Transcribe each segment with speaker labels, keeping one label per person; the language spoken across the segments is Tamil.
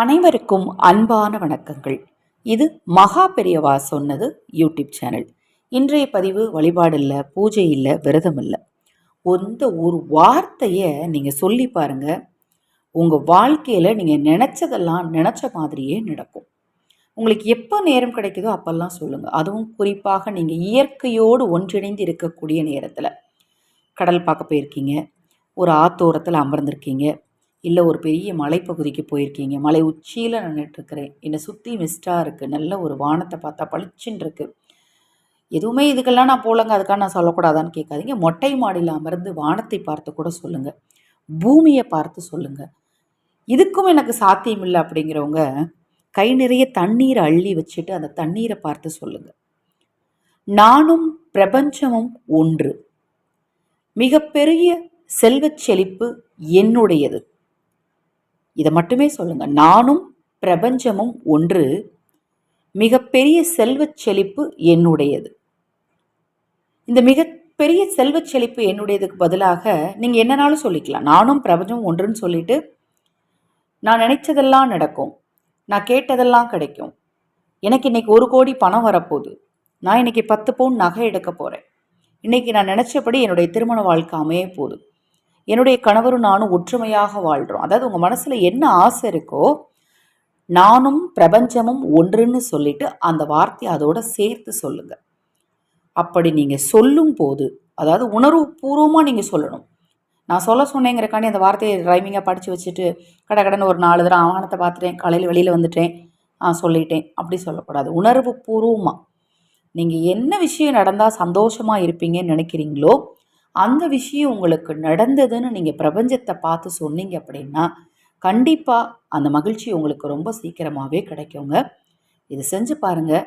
Speaker 1: அனைவருக்கும் அன்பான வணக்கங்கள். இது மகா பெரியவா சொன்னது யூடியூப் சேனல். இன்றைய பதிவு வழிபாடு இல்லை பூஜை இல்லை விரதம் இல்லை. எந்த ஒரு வார்த்தையை நீங்கள் சொல்லி பாருங்க. உங்கள் வாழ்க்கையில் நீங்கள் நினச்சதெல்லாம் நினச்ச மாதிரியே நடக்கும். உங்களுக்கு எப்போ நேரம் கிடைக்குதோ அப்போல்லாம் சொல்லுங்கள் அதுவும் குறிப்பாக நீங்கள் இயற்கையோடு ஒன்றிணைந்து இருக்கக்கூடிய நேரத்தில். கடல் பார்க்க போயிருக்கீங்க. ஒரு ஆத்தோரத்தில் அமர்ந்திருக்கீங்க. இல்லை ஒரு பெரிய மலைப்பகுதிக்கு போயிருக்கீங்க. மலை உச்சியில் நின்றுட்டுருக்கிறேன். என்னை சுற்றி மிஸ்டாக இருக்குது நல்ல ஒரு வானத்தை பார்த்தா பளிச்சுன்னு இருக்குது எதுவுமே இதுக்கெல்லாம் நான் போலங்க அதுக்காக நான் சொல்லக்கூடாதான்னு கேட்காதீங்க. மொட்டை மாடியில் அமர்ந்து வானத்தை பார்த்து கூட சொல்லுங்கள் பூமியை பார்த்து சொல்லுங்கள் இதுக்கும் எனக்கு சாத்தியம் இல்லை அப்படிங்கிறவங்க கை நிறைய தண்ணீரை அள்ளி வச்சுட்டு அந்த தண்ணீரை பார்த்து சொல்லுங்கள் நானும் பிரபஞ்சமும் ஒன்று. மிகப்பெரிய செல்வச் செழிப்பு என்னுடையது. இதை மட்டுமே சொல்லுங்கள் நானும் பிரபஞ்சமும் ஒன்று. மிகப்பெரிய செல்வச் செழிப்பு என்னுடையது. இந்த மிகப்பெரிய செல்வச் செழிப்பு என்னுடையதுக்கு பதிலாக நீங்கள் என்னனாலும் சொல்லிக்கலாம். நானும் பிரபஞ்சமும் ஒன்றுன்னு சொல்லிட்டு நான் நினைச்சதெல்லாம் நடக்கும். நான் கேட்டதெல்லாம் கிடைக்கும். எனக்கு இன்னைக்கு ஒரு கோடி பணம் வரப்போகுது. நான் இன்னைக்கு பத்து பவுன் நகை எடுக்க போகிறேன் இன்னைக்கு நான் நினச்சபடி என்னுடைய திருமண வாழ்க்கை அமைய போகுது. என்னுடைய கணவரும் நானும் ஒற்றுமையாக வாழ்கிறோம் அதாவது உங்கள் மனசில் என்ன ஆசை இருக்கோ நானும் பிரபஞ்சமும் ஒன்றுன்னு சொல்லிட்டு அந்த வார்த்தையை அதோட சேர்த்து சொல்லுங்கள் அப்படி நீங்கள் சொல்லும் போது அதாவது உணர்வு பூர்வமாக நீங்கள் சொல்லணும். நான் சொல்ல சொன்னேங்கிறக்காண்டி அந்த வார்த்தையை ரைமிங்காக படித்து வச்சுட்டு கடை கடன் ஒரு நாலு தடவை ஆவணத்தை பார்த்துட்டேன் காலையில் வெளியில் வந்துட்டேன் ஆ சொல்லிட்டேன். அப்படி சொல்லக்கூடாது. உணர்வு பூர்வமாக நீங்கள் என்ன விஷயம் நடந்தால் சந்தோஷமாக இருப்பீங்கன்னு நினைக்கிறீங்களோ அந்த விஷயம் உங்களுக்கு நடந்ததுன்னு நீங்கள் பிரபஞ்சத்தை பார்த்து சொன்னீங்க அப்படின்னா கண்டிப்பாக அந்த மகிழ்ச்சி உங்களுக்கு ரொம்ப சீக்கிரமாகவே கிடைக்குங்க. இது செஞ்சு பாருங்கள்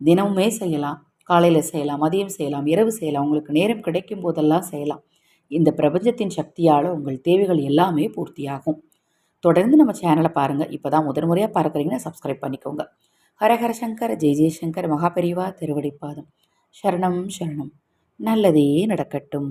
Speaker 1: தினமுமே செய்யலாம். காலையில் செய்யலாம் மதியம் செய்யலாம் இரவு செய்யலாம். உங்களுக்கு நேரம் கிடைக்கும் போதெல்லாம் செய்யலாம். இந்த பிரபஞ்சத்தின் சக்தியால் உங்கள் தேவைகள் எல்லாமே பூர்த்தியாகும். தொடர்ந்து நம்ம சேனலை பாருங்கள் இப்போ தான் முதன் முறையாக பார்க்குறீங்கன்னா சப்ஸ்கிரைப் பண்ணிக்கோங்க. ஹரஹர சங்கர் ஜெய் ஜெய்சங்கர் மகாபெரிவா திருவடிப்பாதம். சரணம் சரணம். நல்லதே நடக்கட்டும்.